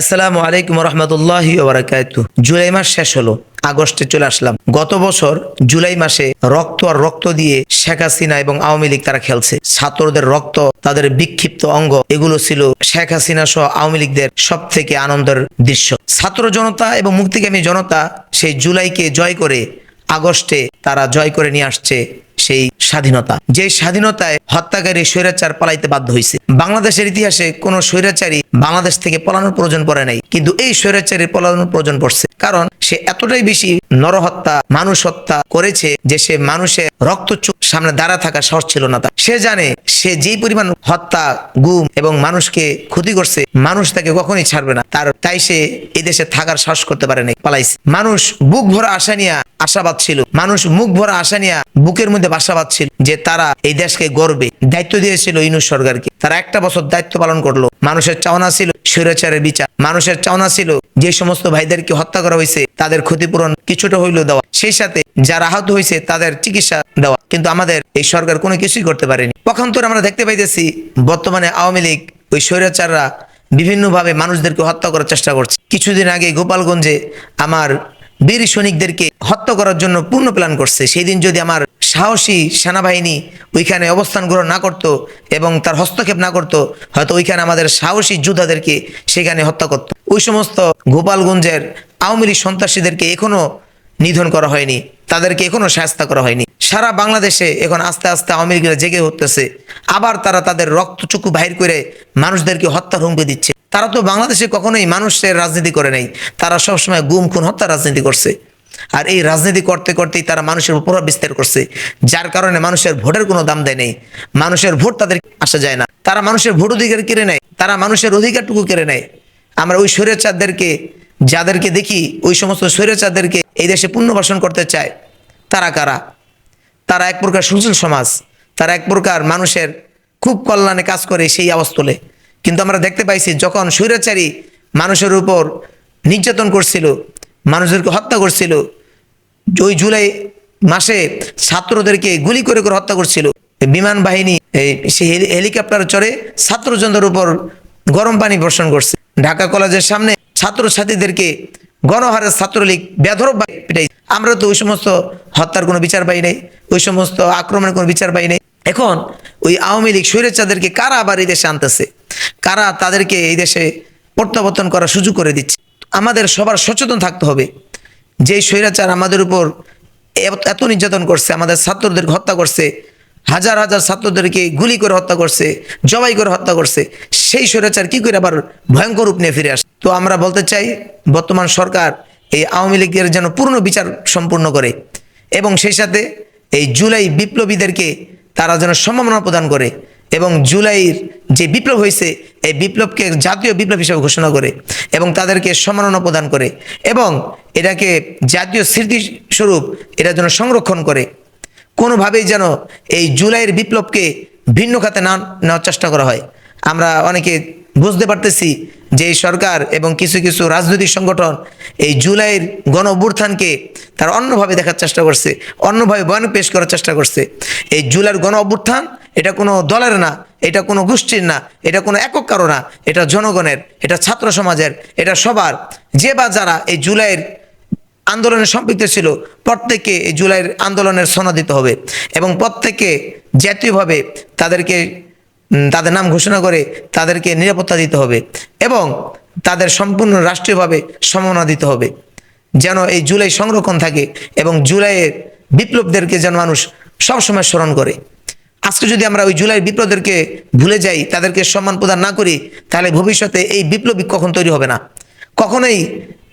আসসালামু আলাইকুম রহমতুল্লাহ জুলাই মাস শেষ হলো, আগস্টে চলে আসলাম। গত বছর জুলাই মাসে রক্ত আর রক্ত দিয়ে শেখ হাসিনা এবং আওয়ামী লীগ তারা খেলছে। ছাত্রদের রক্ত, তাদের বিক্ষিপ্ত অঙ্গ, এগুলো ছিল শেখ হাসিনা সহ আওয়ামী লীগদের সব থেকে আনন্দের দৃশ্য। ছাত্র জনতা এবং মুক্তিকামী জনতা সেই জুলাইকে জয় করে, আগস্টে তারা জয় করে নিয়ে আসছে সেই স্বাধীনতা। যে স্বাধীনতায় হত্যাকারী স্বৈরাচার পালাইতে বাধ্য হয়েছে বাংলাদেশের ইতিহাসে কোন স্বৈরাচারী বাংলাদেশ থেকে পলানোর প্রয়োজন পড়ে নাই। কিন্তু এই স্বৈরাচারী পলানোর প্রয়োজন পড়ছে। কারণ সে এতটাই বেশি নরহত্যা মানুষ হত্যা করেছে যে সে মানুষের রক্ত সামনে দাঁড়া থাকা সাহস ছিল না তার। সে জানে সে যেই পরিমাণ হত্যা, গুম এবং মানুষকে ক্ষতি করছে, মানুষ তাকে কখনোই ছাড়বে না। তার, তাই সে এই দেশে থাকার সাহস করতে পারে নাই পালাইছে। মানুষ বুক ভরা আশা নিয়ে আশাবাদ ছিল। মানুষ মুখ ভরা আশা নিয়ে বুকের মধ্যে বাসাবাদ ছিল যে তারা এই দেশকে গর্বে দায়িত্ব দিয়েছিল ইনুস সরকারকে। তারা একটা বছর দায়িত্ব পালন করল। মানুষের চাওনা ছিল স্বৈরাচারের বিচার। মানুষের চাওনা ছিল যে সমস্ত ভাইদেরকে হত্যা করা হয়েছে, তাদের ক্ষতিপূরণ কিছুটা হইলেও দেওয়া। সেই সাথে যারা আহত হয়েছে তাদের চিকিৎসা দেওয়া। কিন্তু আমাদের এই সরকার কোনো কিছুই করতে পারেনি। পক্ষান্তরে আমরা দেখতে পাইতেছি, বর্তমানে আওয়ামী লীগ ওই স্বৈরাচাররা বিভিন্নভাবে মানুষদেরকে হত্যা করার চেষ্টা করছে। কিছুদিন আগে গোপালগঞ্জে আমার বীর সৈনিকদেরকে হত্যা করার জন্য পূর্ণ প্ল্যান করছে। সেই দিন যদি আমার সাহসী সেনাবাহিনী ওইখানে অবস্থান গ্রহণ না করত এবং তার হস্তক্ষেপ না করত, হয়তো ওইখানে আমাদের সাহসী যোদ্ধাদেরকে সেখানে হত্যা করত। ওই সমস্ত গোপালগঞ্জের আওয়ামী লীগ সন্ত্রাসীদেরকে এখনও নিধন করা হয়নি, তাদেরকে এখনও শাস্তা করা হয়নি। সারা বাংলাদেশে এখন আস্তে আস্তে আওয়ামী লীগরা জেগে উঠতেছে। আবার তারা তাদের রক্তচক্ষু বাহির করে মানুষদেরকে হত্যার হুমকি দিচ্ছে। তারা তো বাংলাদেশে কখনোই মানুষের রাজনীতি করে নাই। তারা সবসময় গুম, খুন, হত্যা রাজনীতি করছে। আর এই রাজনীতি করতে করতেই তারা মানুষের উপর প্রভাব বিস্তার করছে। যার কারণে মানুষের ভোটের কোনো দাম দেয় নেই। মানুষের ভোট তাদের আসা যায় না। তারা মানুষের ভোট অধিকার কেড়ে নেয়। তারা মানুষের অধিকারটুকু কেড়ে নেয়। আমরা ওই স্বৈরাচারদেরকে যাদেরকে দেখি, ওই সমস্ত স্বৈরাচারদেরকে এই দেশে পুনর্বাসন করতে চায়, তারা কারা? তারা এক প্রকার সুশীল সমাজ, তারা এক প্রকার মানুষের খুব কল্যাণে কাজ করে সেই আওয়াজ কিন্তু আমরা দেখতে পাইছি, যখন স্বৈরাচারী মানুষের উপর নির্যাতন করছিল, মানুষদেরকে হত্যা করছিল, ওই জুলাই মাসে ছাত্রদেরকে গুলি করে করে হত্যা করছিল। বিমান বাহিনী সেই হেলি- হেলিকপ্টার চড়ে ছাত্রজনদের উপর গরম পানি বর্ষণ করছে। ঢাকা কলেজের সামনে ছাত্রছাত্রীদেরকে গণহারে ছাত্রলীগ বেধরব পিটাই। আমরা তো ওই সমস্ত হত্যার কোনো বিচার পাই নাই, ওই সমস্ত আক্রমণের কোনো বিচার পাই নাই। এখন ওই আওয়ামী লীগ স্বৈরাচারদেরকে কারা আবার এই দেশে আনতেছে? কারা তাদেরকে এই দেশে প্রত্যাবর্তন করার সুযোগ করে দিচ্ছে? আমাদের সবার সচেতন থাকতে হবে। যেই স্বৈরাচার আমাদের উপর এত- নির্যাতন করছে, আমাদের ছাত্রদেরকে হত্যা করছে, হাজার হাজার ছাত্রদেরকে গুলি করে হত্যা করছে, জবাই করে হত্যা করছে, সেই স্বৈরাচার কি করে আবার ভয়ঙ্কর রূপ নিয়ে ফিরে আসে? তো আমরা বলতে চাই, বর্তমান সরকার এই আওয়ামী লীগের যেন পূর্ণ বিচার সম্পূর্ণ করে এবং সেই সাথে এই জুলাই বিপ্লবীদেরকে তারা যেন সম্ভাবনা প্রদান করে এবং জুলাইয়ের যে বিপ্লব হয়েছে, এই বিপ্লবকে জাতীয় বিপ্লব হিসেবে ঘোষণা করে এবং তাদেরকে সম্মাননা প্রদান করে এবং এটাকে জাতীয় স্মৃতিস্বরূপ এটা যেন সংরক্ষণ করে। কোনোভাবেই যেন এই জুলাইয়ের বিপ্লবকে ভিন্ন খাতে না, নেওয়ার চেষ্টা করা হয়। আমরা অনেকে বুঝতে পারতেছি যে সরকার এবং কিছু কিছু রাজনৈতিক সংগঠন এই জুলাইয়ের গণ অভ্যুত্থানকে তারা অন্যভাবে দেখার চেষ্টা করছে, অন্যভাবে বয়ান পেশ করার চেষ্টা করছে। এই জুলাইয়ের গণ অভ্যুত্থান এটা কোনো দলের না, এটা কোনো গোষ্ঠীর না, এটা কোনো একক কারও না, এটা জনগণের, এটা ছাত্র সমাজের, এটা সবার। যে বা যারা এই জুলাইয়ের আন্দোলনে সম্পৃক্ত ছিল, প্রত্যেককে এই জুলাইয়ের আন্দোলনের সনদ দিতে হবে এবং প্রত্যেকে জাতীয়ভাবে তাদেরকে তাদের নাম ঘোষণা করে তাদেরকে নিরাপত্তা দিতে হবে এবং তাদের সম্পূর্ণ রাষ্ট্রীয়ভাবে সম্মাননা দিতে হবে। যেন এই জুলাই সংরক্ষণ থাকে এবং জুলাইয়ের বিপ্লবদেরকে যেন মানুষ সবসময় স্মরণ করে। আজকে যদি আমরা ওই জুলাই বিপ্লবদেরকে ভুলে যাই, তাদেরকে সম্মান প্রদান না করি, তাহলে ভবিষ্যতে এই বিপ্লবী কখন তৈরি হবে না? কখনোই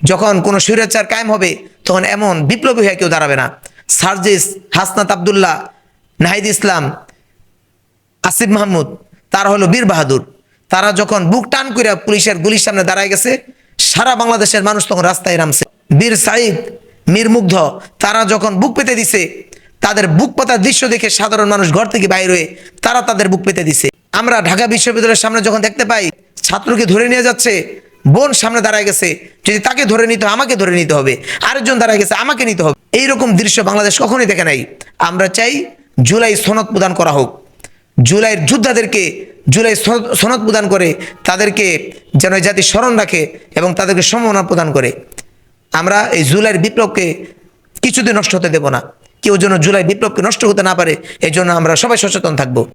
যখন কোনো স্বৈরাচার কায়েম হবে, তখন এমন বিপ্লবী হয়ে কেউ দাঁড়াবে না। সার্জিস হাসনাত আবদুল্লাহ, নাহিদ ইসলাম, আসিফ মাহমুদ তারা হলো বীর বাহাদুর। তারা যখন বুক টান করে পুলিশের গুলির সামনে দাঁড়ায় গেছে, সারা বাংলাদেশের মানুষ তখন রাস্তায় নামছে। বীর সাইদ মীর মুগ্ধ, তারা যখন বুক পেতে দিছে, তাদের বুক পাতার দৃশ্য দেখে সাধারণ মানুষ ঘর থেকে বাইর হয়ে তারা তাদের বুক পেতে দিছে। আমরা ঢাকা বিশ্ববিদ্যালয়ের সামনে যখন দেখতে পাই, ছাত্রকে ধরে নিয়ে যাচ্ছে, বোন সামনে দাঁড়ায় গেছে, যদি তাকে ধরে নিতে আমাকে ধরে নিতে হবে, আরেকজন দাঁড়ায় গেছে, আমাকে নিতে হবে। এইরকম দৃশ্য বাংলাদেশ কখনোই দেখে নাই। আমরা চাই জুলাই সনদ প্রদান করা হোক। জুলাইয়ের যোদ্ধাদেরকে, জুলাই সনদ- প্রদান করে, তাদেরকে যেন জাতি স্মরণ রাখে এবং তাদেরকে সম্ভাবনা প্রদান করে। আমরা এই জুলাইয়ের বিপ্লবকে কিছুতে নষ্ট হতে দেব না। কেউ যেন জুলাই বিপ্লবকে নষ্ট হতে না পারে এই জন্য আমরা সবাই সচেতন থাকব।